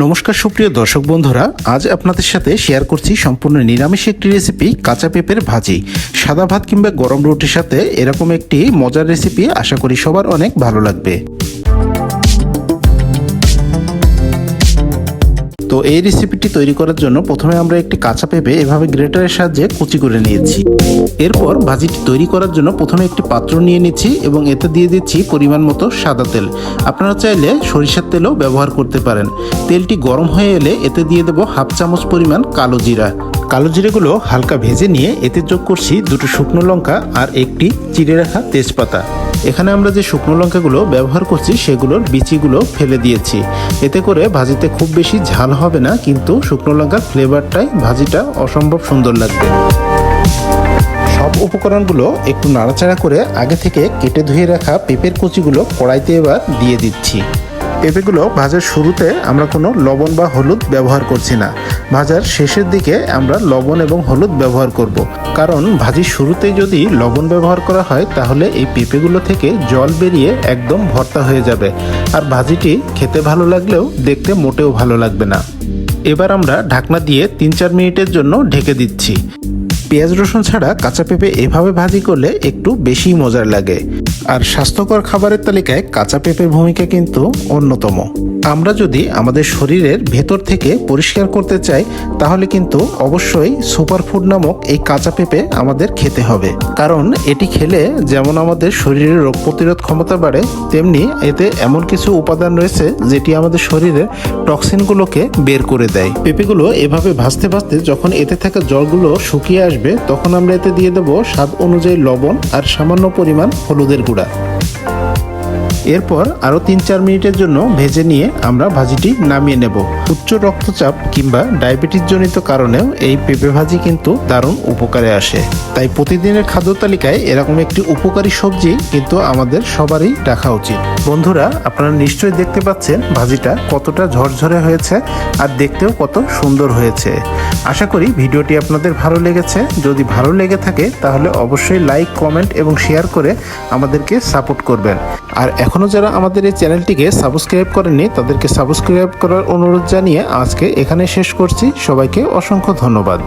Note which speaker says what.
Speaker 1: নমস্কার, সুপ্রিয় দর্শক বন্ধুরা, আজ আপনাদের সাথে শেয়ার করছি সম্পূর্ণ নিরামিষ একটি রেসিপি কাঁচা পেঁপের ভাজি। সাদা ভাত কিংবা গরম রুটির সাথে এরকম একটি মজার রেসিপি আশা করি সবার অনেক ভালো লাগবে। তো এই রেসিপিটি তৈরি করার জন্য প্রথমে আমরা একটি কাঁচা পেঁপে এভাবে গ্রেটারের সাহায্যে কুচি করে নিয়েছি। এরপর ভাজিটি তৈরি করার জন্য প্রথমে একটি পাত্র নিয়ে নিচ্ছি এবং এতে দিয়ে দিচ্ছি পরিমাণ মতো সাদা তেল। আপনারা চাইলে সরিষার তেলও ব্যবহার করতে পারেন। তেলটি গরম হয়ে এলে এতে দিয়ে দেবো হাফ চামচ পরিমাণ কালো জিরা। কালো জিরেগুলো হালকা ভেজে নিয়ে এতে যোগ করছি দুটো শুকনো লঙ্কা আর একটি চিড়ে রাখা তেজপাতা। এখানে আমরা যে শুকনো লঙ্কাগুলো ব্যবহার করছি, সেগুলোর বিচিগুলো ফেলে দিয়েছি। এতে করে ভাজিতে খুব বেশি ঝাল হবে না, কিন্তু শুকনো লঙ্কার ফ্লেভারটাই ভাজিটা অসম্ভব সুন্দর লাগবে। সব উপকরণগুলো একটু নাড়াচাড়া করে আগে থেকে কেটে ধুয়ে রাখা পেঁপের কুচিগুলো কড়াইতে এবার দিয়ে দিচ্ছি। পেঁপেগুলো ভাজার শুরুতে আমরা কোনো লবণ বা হলুদ ব্যবহার করছি না। ভাজার শেষের দিকে আমরা লবণ এবং হলুদ ব্যবহার করব। কারণ ভাজির শুরুতে যদি লবণ ব্যবহার করা হয়, তাহলে এই পেঁপেগুলো থেকে জল বেরিয়ে একদম ভর্তা হয়ে যাবে। আর ভাজিটি খেতে ভালো লাগলেও দেখতে মোটেও ভালো লাগবে না। এবার আমরা ঢাকনা দিয়ে তিন চার মিনিটের জন্য ঢেকে দিচ্ছি। পেঁয়াজ রসুন ছাড়া কাঁচা পেঁপে এভাবে ভাজি করলে একটু বেশি মজার লাগে। আর স্বাস্থ্যকর খাবারের তালিকায় কাঁচা পেঁপের ভূমিকা কিন্তু অন্যতম। আমরা যদি আমাদের শরীরের ভেতর থেকে পরিষ্কার করতে চাই, তাহলে কিন্তু অবশ্যই সুপারফুড নামক এই কাঁচা পেঁপে আমাদের খেতে হবে। কারণ এটি খেলে যেমন আমাদের শরীরের রোগ প্রতিরোধ ক্ষমতা বাড়ে, তেমনি এতে এমন কিছু উপাদান রয়েছে যেটি আমাদের শরীরের টক্সিনগুলোকে বের করে দেয়। পেঁপেগুলো এভাবে ভাজতে ভাজতে যখন এতে থাকা জলগুলো শুকিয়ে আসবে তখন আমরা এতে দিয়ে দেবো স্বাদ অনুযায়ী লবণ আর সামান্য পরিমাণ হলুদের গুঁড়া। এরপর আরও তিন চার মিনিটের জন্য ভেজে নিয়ে আমরা ভাজিটি নামিয়ে নেব। উচ্চ রক্তচাপ কিংবা ডায়াবেটিস জনিত কারণেও এই পেঁপে ভাজি কিন্তু দারুণ উপকারে আসে। তাই প্রতিদিনের খাদ্য তালিকায় এরকম একটি উপকারী সবজি কিন্তু আমাদের সবারই রাখা উচিত। বন্ধুরা, আপনারা নিশ্চয়ই দেখতে পাচ্ছেন ভাজিটা কতটা ঝরঝরে হয়েছে আর দেখতেও কত সুন্দর হয়েছে। আশা করি ভিডিওটি আপনাদের ভালো লেগেছে। যদি ভালো লেগে থাকে, তাহলে অবশ্যই লাইক, কমেন্ট এবং শেয়ার করে আমাদেরকে সাপোর্ট করবেন। আর এখনও যারা আমাদের এই চ্যানেলটিকে সাবস্ক্রাইব করেননি, তাদেরকে সাবস্ক্রাইব করার অনুরোধ জানিয়ে আজকে এখানে শেষ করছি। সবাইকে অসংখ্য ধন্যবাদ।